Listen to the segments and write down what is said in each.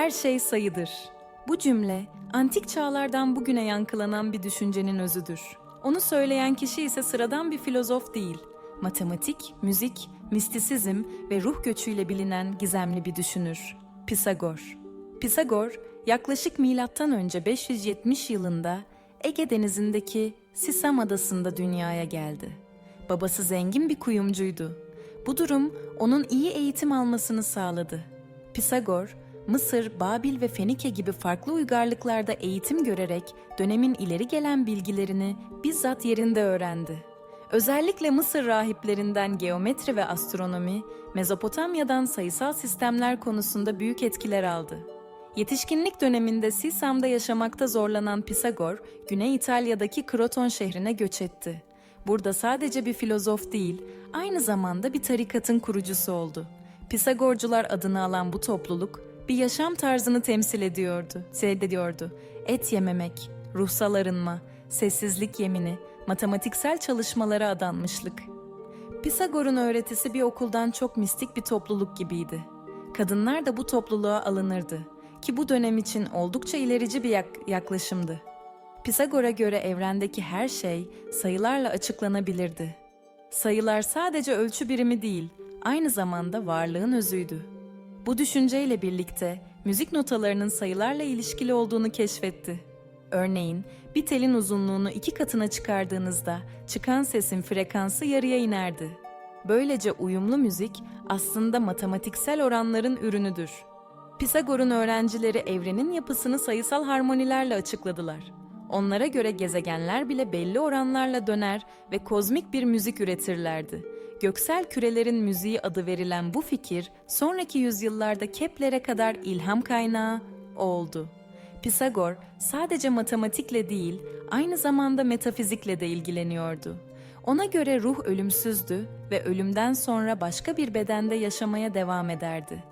her şey sayıdır. Bu cümle antik çağlardan bugüne yankılanan bir düşüncenin özüdür. Onu söyleyen kişi ise sıradan bir filozof değil. Matematik, müzik, mistisizm ve ruh göçüyle bilinen gizemli bir düşünür. Pisagor. Pisagor yaklaşık milattan önce 570 yılında Ege Denizi'ndeki Sisam adasında dünyaya geldi. Babası zengin bir kuyumcuydu. Bu durum onun iyi eğitim almasını sağladı. Pisagor, Mısır, Babil ve Fenike gibi farklı uygarlıklarda eğitim görerek dönemin ileri gelen bilgilerini bizzat yerinde öğrendi. Özellikle Mısır rahiplerinden geometri ve astronomi, Mezopotamya'dan sayısal sistemler konusunda büyük etkiler aldı. Yetişkinlik döneminde Sisam'da yaşamakta zorlanan Pisagor, Güney İtalya'daki Kroton şehrine göç etti. Burada sadece bir filozof değil, aynı zamanda bir tarikatın kurucusu oldu. Pisagorcular adını alan bu topluluk, bir yaşam tarzını temsil ediyordu, seyrediyordu. Et yememek, ruhsal arınma, sessizlik yemini, matematiksel çalışmalara adanmışlık. Pisagor'un öğretisi bir okuldan çok mistik bir topluluk gibiydi. Kadınlar da bu topluluğa alınırdı ki bu dönem için oldukça ilerici bir yak- yaklaşımdı. Pisagor'a göre evrendeki her şey sayılarla açıklanabilirdi. Sayılar sadece ölçü birimi değil, aynı zamanda varlığın özüydü. Bu düşünceyle birlikte müzik notalarının sayılarla ilişkili olduğunu keşfetti. Örneğin bir telin uzunluğunu iki katına çıkardığınızda çıkan sesin frekansı yarıya inerdi. Böylece uyumlu müzik aslında matematiksel oranların ürünüdür. Pisagor'un öğrencileri evrenin yapısını sayısal harmonilerle açıkladılar. Onlara göre gezegenler bile belli oranlarla döner ve kozmik bir müzik üretirlerdi. Göksel kürelerin müziği adı verilen bu fikir sonraki yüzyıllarda Kepler'e kadar ilham kaynağı oldu. Pisagor sadece matematikle değil, aynı zamanda metafizikle de ilgileniyordu. Ona göre ruh ölümsüzdü ve ölümden sonra başka bir bedende yaşamaya devam ederdi.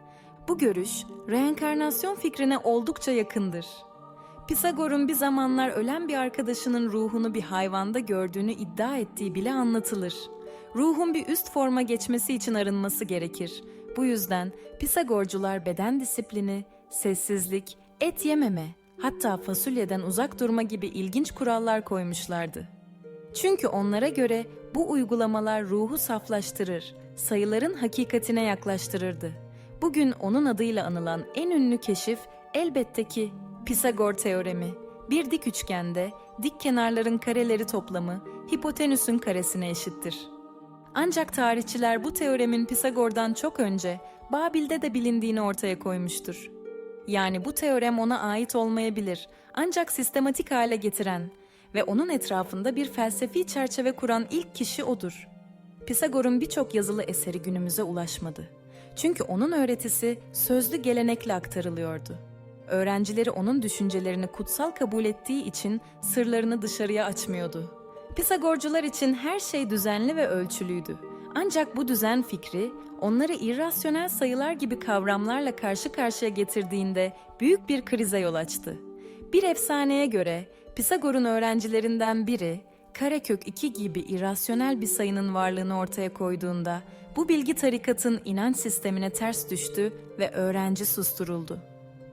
Bu görüş, reenkarnasyon fikrine oldukça yakındır. Pisagor'un bir zamanlar ölen bir arkadaşının ruhunu bir hayvanda gördüğünü iddia ettiği bile anlatılır. Ruhun bir üst forma geçmesi için arınması gerekir. Bu yüzden Pisagorcular beden disiplini, sessizlik, et yememe, hatta fasulyeden uzak durma gibi ilginç kurallar koymuşlardı. Çünkü onlara göre bu uygulamalar ruhu saflaştırır, sayıların hakikatine yaklaştırırdı. Bugün onun adıyla anılan en ünlü keşif elbette ki Pisagor teoremi. Bir dik üçgende dik kenarların kareleri toplamı hipotenüsün karesine eşittir. Ancak tarihçiler bu teoremin Pisagor'dan çok önce Babil'de de bilindiğini ortaya koymuştur. Yani bu teorem ona ait olmayabilir ancak sistematik hale getiren ve onun etrafında bir felsefi çerçeve kuran ilk kişi odur. Pisagor'un birçok yazılı eseri günümüze ulaşmadı. Çünkü onun öğretisi sözlü gelenekle aktarılıyordu. Öğrencileri onun düşüncelerini kutsal kabul ettiği için sırlarını dışarıya açmıyordu. Pisagorcular için her şey düzenli ve ölçülüydü. Ancak bu düzen fikri onları irrasyonel sayılar gibi kavramlarla karşı karşıya getirdiğinde büyük bir krize yol açtı. Bir efsaneye göre Pisagor'un öğrencilerinden biri karekök 2 gibi irrasyonel bir sayının varlığını ortaya koyduğunda bu bilgi tarikatın inanç sistemine ters düştü ve öğrenci susturuldu.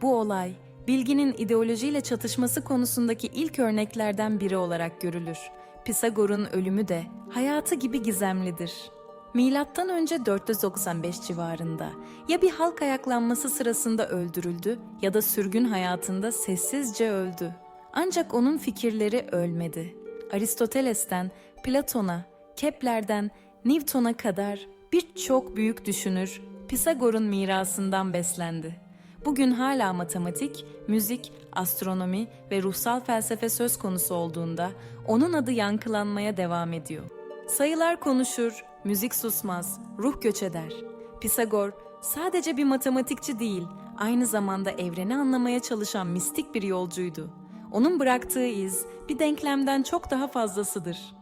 Bu olay bilginin ideolojiyle çatışması konusundaki ilk örneklerden biri olarak görülür. Pisagor'un ölümü de hayatı gibi gizemlidir. Milattan önce 495 civarında ya bir halk ayaklanması sırasında öldürüldü ya da sürgün hayatında sessizce öldü. Ancak onun fikirleri ölmedi. Aristoteles'ten Platon'a, Kepler'den Newton'a kadar birçok büyük düşünür Pisagor'un mirasından beslendi. Bugün hala matematik, müzik, astronomi ve ruhsal felsefe söz konusu olduğunda onun adı yankılanmaya devam ediyor. Sayılar konuşur, müzik susmaz, ruh göç eder. Pisagor sadece bir matematikçi değil, aynı zamanda evreni anlamaya çalışan mistik bir yolcuydu. Onun bıraktığı iz bir denklemden çok daha fazlasıdır.